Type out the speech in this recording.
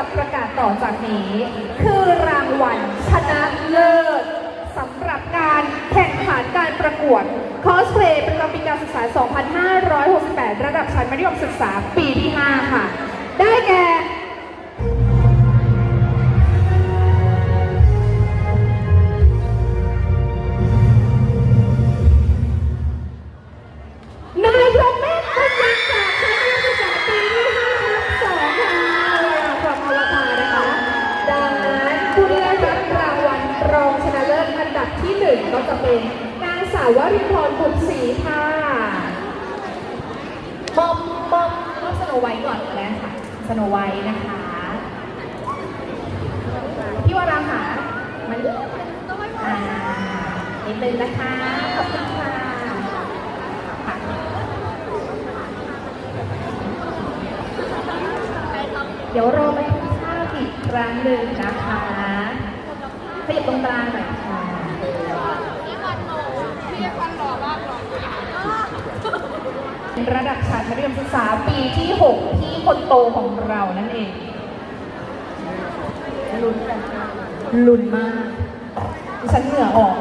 ับประกาศต่อจากนี้ คือรางวัลชนะเลิศสำหรับการแข่งขันการประกวดคอสเพลย์ประจำปีการศึกษา 2568 ระดับชั้นมัธยมศึกษาปีที่ 5 ค่ะ ได้แก่ นางสาววรินทร์บุญศรีค่ะมอมมอมมอมสโนไวท์ก่อนแล้วค่ะสโนไวท์นะคะ พี่วราค่ะมันอ่านิดนึงนะคะ ขอบคุณค่ะเดี๋ยวรอไปทุกภาอีกครั้งหนึ่งนะคะขยับตรงกลางหน่อยค่ะเป็น ระดับชั้นมัธยมศึกษาปีที่ 6 ที่คนโตของเรานั่นเองลุ้นกันลุ้นมากดิฉันเหงื่อออก